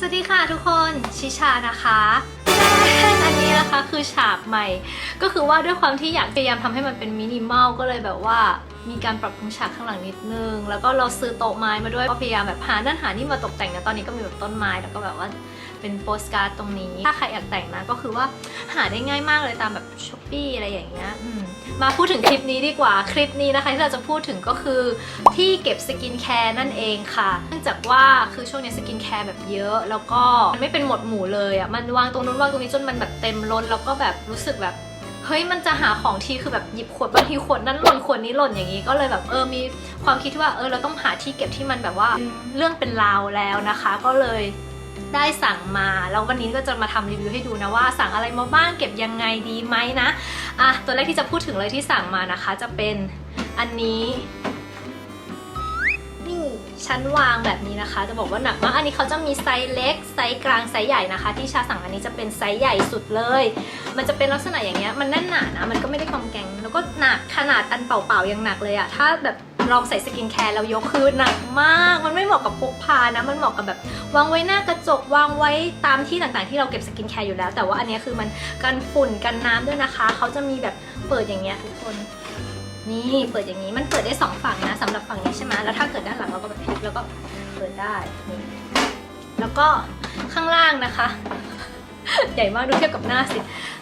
สวัสดีค่ะทุกคนชิชานะคะอันนี้นะคะคือฉากใหม่ ก็คือว่าด้วยความที่อยากพยายามทำให้มันเป็นมินิมอลก็เลยแบบว่า มีการปรับปรุงฉากข้างหลังนิดนึง แล้วก็เราซื้อโต๊ะไม้มาด้วยก็พยายามแบบหานั่นหานี่มาตกแต่งนะตอนนี้ก็มีแบบต้นไม้แล้วก็แบบว่าเป็นโปสการ์ดตรงนี้ ถ้าใครอยากแต่งนะก็คือว่าหาได้ง่ายมากเลยตามแบบช้อปปี้อะไรอย่างเงี้ยมมาพูดถึงคลิปนี้ดีกว่า คลิปนี้นะคะที่เราจะพูดถึงก็คือที่เก็บสกินแคร์นั่นเองค่ะ เนื่องจากว่าคือช่วงนี้สกินแคร์แบบเยอะ แล้วก็มันไม่เป็นหมดหมู่เลยอะ มันวางตรงนู้นวางตรงนี้จนมันแบบเต็มล้นแล้วก็แบบรู้สึกแบบ เฮ้ยมันจะหาของทีคือแบบหยิบขวดบางทีขวดนั้นหล่นขวดนี้หล่นอย่างนี้ก็เลยแบบเออมีความคิดที่ว่าเออเราต้องหาที่เก็บที่มันแบบว่าเรื่องเป็นราวแล้วนะคะ ก็เลยได้สั่งมา แล้ววันนี้ก็จะมาทำรีวิวให้ดูนะว่า สั่งอะไรมาบ้างเก็บยังไงดีไหมนะอะตัวแรกที่จะพูดถึงเลยที่สั่งมานะคะ จะเป็นอันนี้นี่ ชั้นวางแบบนี้นะคะ จะบอกว่าหนักมาก อันนี้เขาจะมีไซส์เล็ก ไซส์กลาง ไซส์ใหญ่นะคะ ที่ชาสั่งอันนี้จะเป็นไซส์ใหญ่สุดเลย มันจะเป็นลักษณะอย่างเงี้ย มันแน่นหนานะ มันก็ไม่ได้กองแกง แล้วก็หนักขนาดอันเป่าๆยังหนักเลยอะถ้าแบบลองใส่สกินแคร์แล้วยกคือหนักมาก มันไม่เหมาะกับพกพานะ มันเหมาะกับแบบวางไว้หน้ากระจกวางไว้ตามที่ต่างๆ ที่เราเก็บสกินแคร์อยู่แล้ว แต่ว่าอันนี้คือมันกันฝุ่นกันน้ำด้วยนะคะ เขาจะมีแบบเปิดอย่างเงี้ยทุกคน นี่เปิดอย่างนี้มันเปิดได้สองฝั่งนะสำหรับฝั่งนี้ใช่ไหมแล้วถ้าเกิดด้านหลังเราก็แบบพลิกแล้วก็เปิดได้นี่แล้วก็ข้างล่างนะคะ ใหญ่มากดูเทียบกับหน้าสิ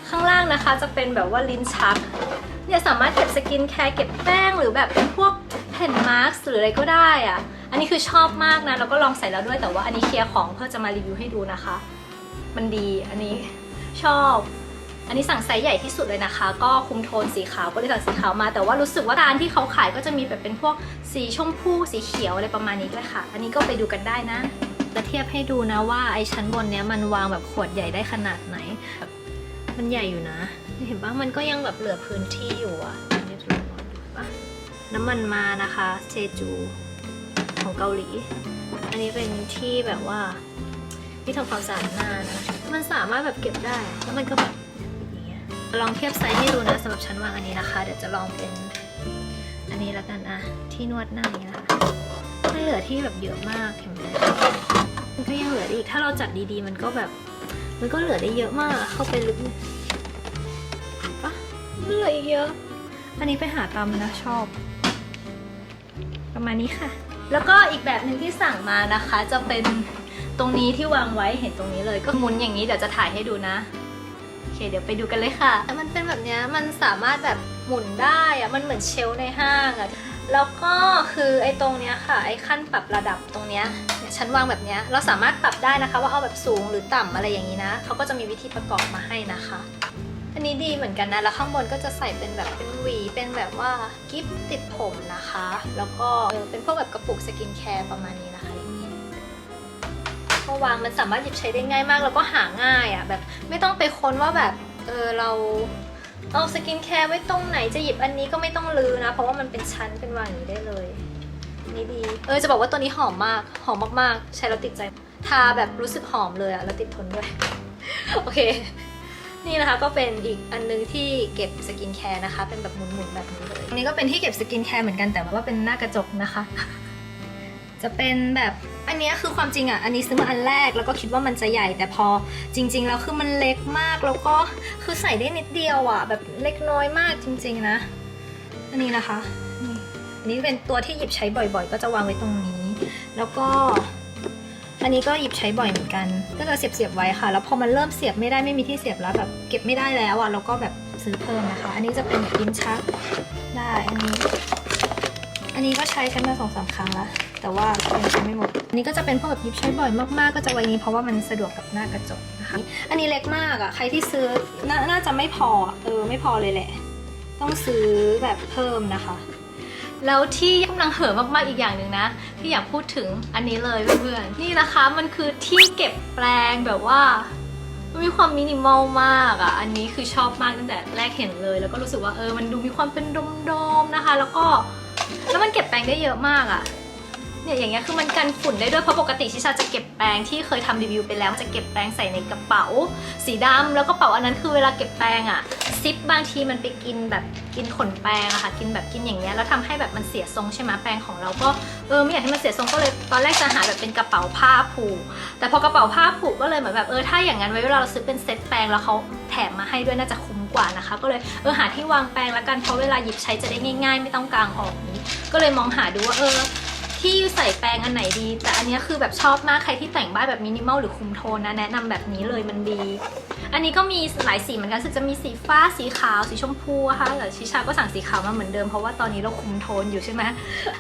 ข้างล่างนะคะจะเป็นแบบว่าลิ้นชักเนี่ยสามารถเก็บสกินแคร์เก็บแป้งหรือแบบเป็นพวกแผ่นมาร์กหรืออะไรก็ได้อะอันนี้คือชอบมากนะแล้วก็ลองใส่แล้วด้วยแต่ว่าอันนี้เคลียร์ของเพื่อจะมารีวิวให้ดูนะคะ มันดีอันนี้ชอบ อันนี้สั่งไซส์ใหญ่ที่สุดเลยนะคะ ก็คุมโทนสีขาวก็เลยสั่งสีขาวมา แต่ว่ารู้สึกว่าร้านที่เขาขายก็จะมีแบบเป็นพวกสีชมพูสีเขียวอะไรประมาณนี้ด้วยค่ะ อันนี้ก็ไปดูกันได้นะ จะเทียบให้ดูนะว่าไอ้ชั้นบนเนี้ยมันวางแบบขวดใหญ่ได้ขนาดไหน มันใหญ่อยู่นะ เห็นปะมันก็ยังแบบเหลือพื้นที่อยู่อะเดี๋ยวลองดูปะน้ำมันมานะคะเจจูของเกาหลี อันนี้เป็นที่แบบว่าที่ทำความสะอาดหน้านะ มันสามารถแบบเก็บได้ แล้วมันก็แบบ ลองเทียบไซส์ให้ดูนะสำหรับชั้นวางอันนี้นะคะ เดี๋ยวจะลองเป็นอันนี้ละกันอะที่นวดหน้านี้นะคะมันเหลือที่แบบเยอะมากเห็นไหมมันก็ยังเหลืออีกถ้าเราจัดดีๆ มันก็แบบมันก็เหลือได้เยอะมากเข้าไปลึกปะเหลืออีกเยอะ อันนี้ไปหาตามนะชอบ ประมาณนี้ค่ะ แล้วก็อีกแบบหนึ่งที่สั่งมานะคะ จะเป็นตรงนี้ที่วางไว้เห็นตรงนี้เลยก็มุนอย่างนี้เดี๋ยวจะถ่ายให้ดูนะ โอเคเดี๋ยวไปดูกันเลยค่ะแล้วมันเป็นแบบนี้มันสามารถแบบหมุนได้อะมันเหมือนเชลในห้างอะแล้วก็คือไอ้ตรงเนี้ยค่ะไอ้ขั้นปรับระดับตรงเนี้ยเนี่ยชั้นวางแบบเนี้ยเราสามารถปรับได้นะคะว่าเอาแบบสูงหรือต่ำอะไรอย่างนี้นะเขาก็จะมีวิธีประกอบมาให้นะคะ อันนี้ดีเหมือนกันนะแล้วข้างบนก็จะใส่เป็นแบบเป็นหวีเป็นแบบว่ากิฟติดผมนะคะ แล้วก็เป็นพวกแบบกระปุกสกินแคร์ประมาณนี้นะคะ ก็วางมันสามารถหยิบใช้ได้ง่ายมาก แล้วก็หาง่ายอะ่ะแบบไม่ต้องไปค้นว่าแบบเออเราเอาสกินแคร์ไว้ตรงไหนจะหยิบอันนี้ก็ไม่ต้องลือนะ เพราะว่ามันเป็นชั้นเป็นวางอย่างนี้ได้เลยนี่ดี เออจะบอกว่าตัวนี้หอมมากหอมมากๆ ใช้แล้วติดใจทาแบบรู้สึกหอมเลยอะแล้วติดทนด้วย โอเค นี่นะคะก็เป็นอีกอันนึงที่เก็บสกินแคร์นะคะ เป็นแบบหมุนๆแบบนี้เลยอันนี้ก็เป็นที่เก็บสกินแคร์เหมือนกันแต่ว่าเป็นหน้ากระจกนะคะ จะเป็นแบบอันนี้คือความจริงอะ อันนี้ซื้อมาอันแรกแล้วก็คิดว่ามันจะใหญ่แต่พอจริง ๆ แล้วคือมันเล็กมากแล้วก็คือใส่ได้นิดเดียวอะ แบบเล็กน้อยมากจริง ๆ นะ อันนี้นะคะนี่อันนี้เป็นตัวที่หยิบใช้บ่อยๆ ก็จะวางไว้ตรงนี้ แล้วก็ อันนี้ก็หยิบใช้บ่อยเหมือนกัน ก็จะเสียบๆไว้ค่ะ แล้วพอมันเริ่มเสียบไม่ได้ไม่มีที่เสียบแล้วแบบเก็บไม่ได้แล้วอะเราก็แบบซื้อเพิ่มนะคะ อันนี้จะเป็นแบบลิ้นชักได้อันนี้ อันนี้ก็ใช้ใช้มาสองสามครั้งแล้วแต่ว่ายังใช้ไม่หมดอันนี้ก็จะเป็นพวกแบบยิบใช้บ่อยมากๆ ก็จะไว้นี้เพราะว่ามันสะดวกกับหน้ากระจกนะคะ อันนี้เล็กมากอะ ใครที่ซื้อนาน่าจะไม่พอเออไม่พอเลยแหละ ต้องซื้อแบบเพิ่มนะคะ แล้วที่กำลังเห่อะมากๆอีกอย่างหนึ่งนะที่อยากพูดถึงอันนี้เลยเพื่อนๆนี่นะคะมันคือที่เก็บแปลงแบบว่ามันมีความมินิมอลมากอะ อันนี้คือชอบมากตั้งแต่แรกเห็นเลย แล้วก็รู้สึกว่าเออ มันดูมีความเป็นโดมๆนะคะ แล้วก็ แล้วมันเก็บแปรงได้เยอะมากอะ เนี่ยอย่างเงี้ยคือมันกันฝุ่นได้ด้วยเพราะปกติชิชาจะเก็บแปรงที่เคยทำรีวิวไปแล้วจะเก็บแปรงใส่ในกระเป๋า สีดำแล้วกระเป๋าอันนั้นคือเวลาเก็บแปรงอะซิปบางทีมันไปกินแบบกินขนแปรงอะค่ะ กินแบบกินอย่างเงี้ยแล้วทำให้แบบมันเสียทรงใช่ไหมแปรงของเราก็เออไม่อยากให้มันเสียทรงก็เลยตอนแรกจะหาแบบเป็นกระเป๋าผ้าผูกแต่พอกระเป๋าผ้าผูกก็เลยเหมือนแบบเออถ้าอย่างนั้นไว้เวลาเราซื้อเป็นเซ็ตแปรงแล้วเขาแถมมาให้ด้วยน่าจะคุ้มกว่านะคะ ก็เลยเออหาที่วางแปรงแล้วกันเพราะเวลาหยิบใช้จะได้ง่าย ๆ ไม่ต้องกางออกนี้ ก็เลยมองหาดูว่าเออ ที่ใส่แปรงอันไหนดี แต่อันนี้คือแบบชอบมากใครที่แต่งบ้านแบบมินิมอลหรือคุมโทนนะแนะนำแบบนี้เลยมันดี อันนี้ก็มีหลายสีเหมือนกันซึ่งจะมีสีฟ้าสีขาวสีชมพูอะค่ะแต่ชิชาก็สั่งสีขาวมาเหมือนเดิมเพราะว่าตอนนี้เราคุมโทนอยู่ใช่ไหม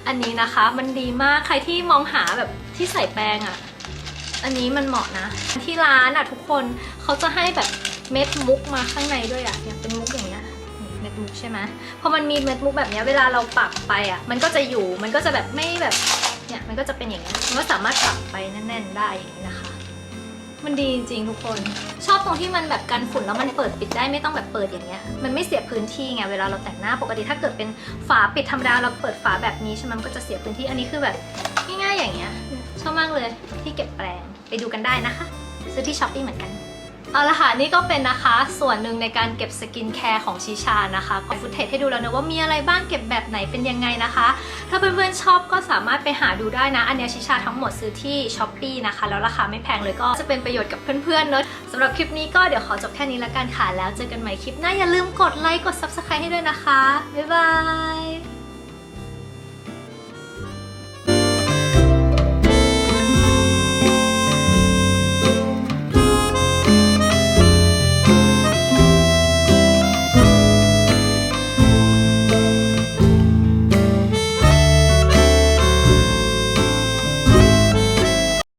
อันนี้นะคะมันดีมากใครที่มองหาแบบที่ใส่แปรงอะอันนี้มันเหมาะนะ ที่ร้านอะทุกคนเขาจะให้แบบเม็ดมุกมาข้างในด้วยอะเนี่ยเป็นมุกอย่าง ใช่ไหมพอมันมีเม็ดมุกแบบนี้เวลาเราปักไปอะมันก็จะอยู่ มันก็จะแบบไม่แบบ เนี่ย มันก็จะเป็นอย่างเงี้มันก็สามารถปักไปแน่น ๆ ได้อย่างนี้นะคะ มันดีจริงๆทุกคน ชอบตรงที่มันแบบกันฝุ่นแล้วมันเปิดปิดได้ไม่ต้องแบบเปิดอย่างเงี้ย มันไม่เสียพื้นที่ไง เวลาเราแต่งหน้าปกติถ้าเกิดเป็นฝาปิดธรรมดาเราเปิดฝาแบบนี้ใช่ไหมมันก็จะเสียพื้นที่ อันนี้คือแบบง่ายๆอย่างเงี้ย ชอบมากเลยที่เก็บแปรงไปดูกันได้นะคะ ซื้อที่ช้อปปี้เหมือนกัน เอาละค่ะ นี่ก็เป็นนะคะส่วนหนึ่งในการเก็บสกินแคร์ของชิชานะคะก็ฟุตเทจให้ดูแล้วนะว่ามีอะไรบ้างเก็บแบบไหนเป็นยังไงนะคะ ถ้าเพื่อนๆชอบก็สามารถไปหาดูได้นะ อันนี้ชิชาทั้งหมดซื้อที่ช้อปปีนะคะ แล้วราคาไม่แพงเลยก็จะเป็นประโยชน์กับเพื่อนๆเนอะสำหรับคลิปนี้ก็เดี๋ยวขอจบแค่นี้ละกันค่ะแล้วเจอกันใหม่คลิปหน้าอย่าลืมกดไลค์กด subscribe ให้ด้วยนะคะบ๊ายบาย